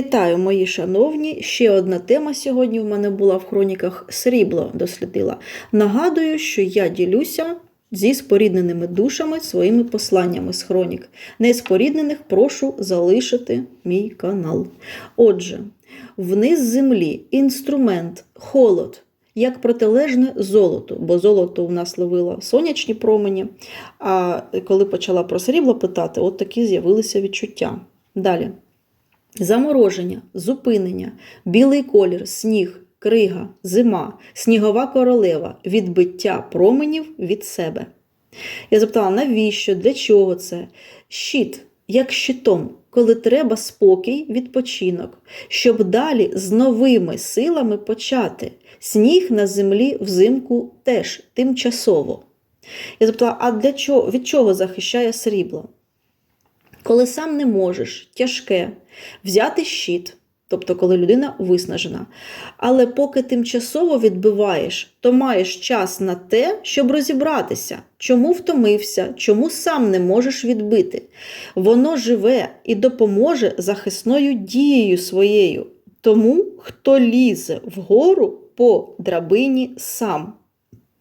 Вітаю, мої шановні! Ще одна тема сьогодні в мене була в хроніках срібло дослідила. Нагадую, що я ділюся зі спорідненими душами своїми посланнями з хронік. Неспоріднених прошу залишити мій канал. Отже, вниз землі інструмент, холод. Як протилежне золоту, бо золото у нас ловило сонячні промені. А коли почала про срібло питати, от такі з'явилися відчуття. Далі. Замороження, зупинення, білий колір, сніг, крига, зима, снігова королева, відбиття променів від себе. Я запитала, навіщо, для чого це? Щит, як щитом, коли треба спокій, відпочинок, щоб далі з новими силами почати. Сніг на землі взимку теж тимчасово. Я запитала, а для чого, від чого захищає срібло? Коли сам не можеш, тяжке, взяти щит, тобто коли людина виснажена, але поки тимчасово відбиваєш, то маєш час на те, щоб розібратися, чому втомився, чому сам не можеш відбити. Воно живе і допоможе захисною дією своєю, тому, хто лізе вгору по драбині сам.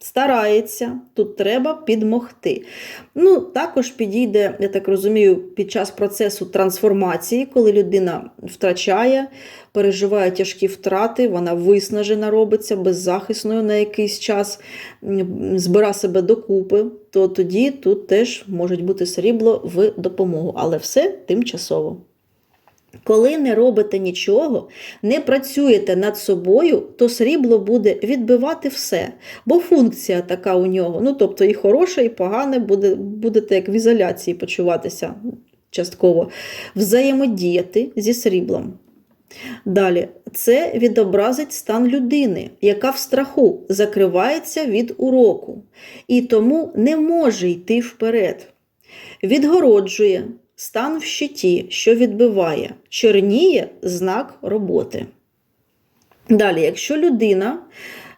Старається, тут треба підмогти. Ну, Також підійде, я так розумію, під час процесу трансформації, коли людина втрачає, переживає тяжкі втрати, вона виснажена робиться, беззахисною на якийсь час, збира себе докупи, то тоді тут теж може бути срібло в допомогу, але все тимчасово. Коли не робите нічого, не працюєте над собою, то срібло буде відбивати все, бо функція така у нього. Ну, тобто і хороше, і погане, буде, будете як в ізоляції почуватися частково, взаємодіяти зі сріблом. Далі, це відобразить стан людини, яка в страху закривається від уроку і тому не може йти вперед. Відгороджує стан в щиті, що відбиває, чорніє знак роботи. Далі, якщо людина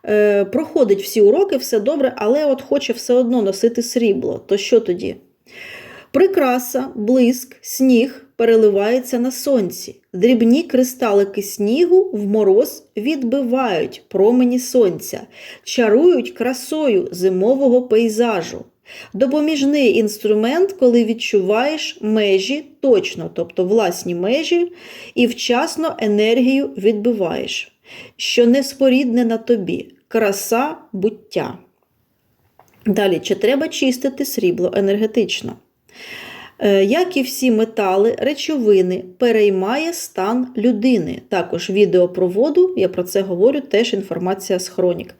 е, проходить всі уроки, все добре, але от хоче все одно носити срібло, то що тоді? Прикраса, блиск, сніг переливається на сонці. Дрібні кристалики снігу в мороз відбивають промені сонця, чарують красою зимового пейзажу. Допоміжний інструмент, коли відчуваєш межі точно, тобто власні межі, і вчасно енергію відбиваєш, що не спорідне на тобі, краса буття. Далі, чи треба чистити срібло енергетично? Е, як і всі метали, речовини переймає стан людини. Також відео про воду, я про це говорю, теж інформація з хронік.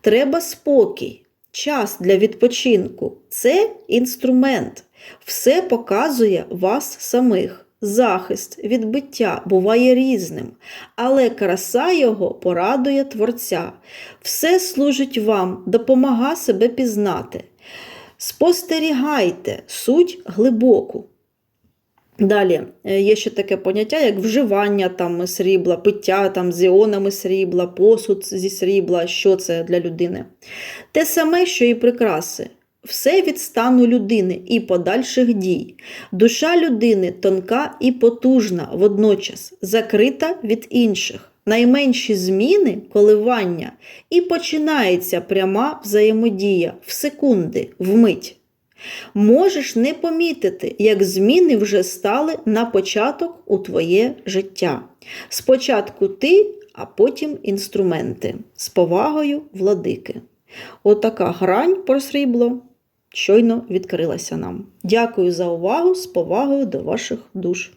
Треба спокій. Час для відпочинку це інструмент. Все показує вас самих. Захист, відбиття буває різним, але краса його порадує Творця. Все служить вам, допомага себе пізнати. Спостерігайте суть глибоку. Далі е, є ще таке поняття, як вживання там срібла, пиття там з іонами срібла, посуд зі срібла, що це для людини. Те саме, що і прикраси. Все від стану людини і подальших дій. Душа людини тонка і потужна, водночас, закрита від інших. Найменші зміни, коливання, і починається пряма взаємодія в секунди, вмить. Можеш не помітити, як зміни вже стали на початок у твоє життя. Спочатку ти, а потім інструменти. З повагою владики. Отака грань про срібло щойно відкрилася нам. Дякую за увагу з повагою до ваших душ.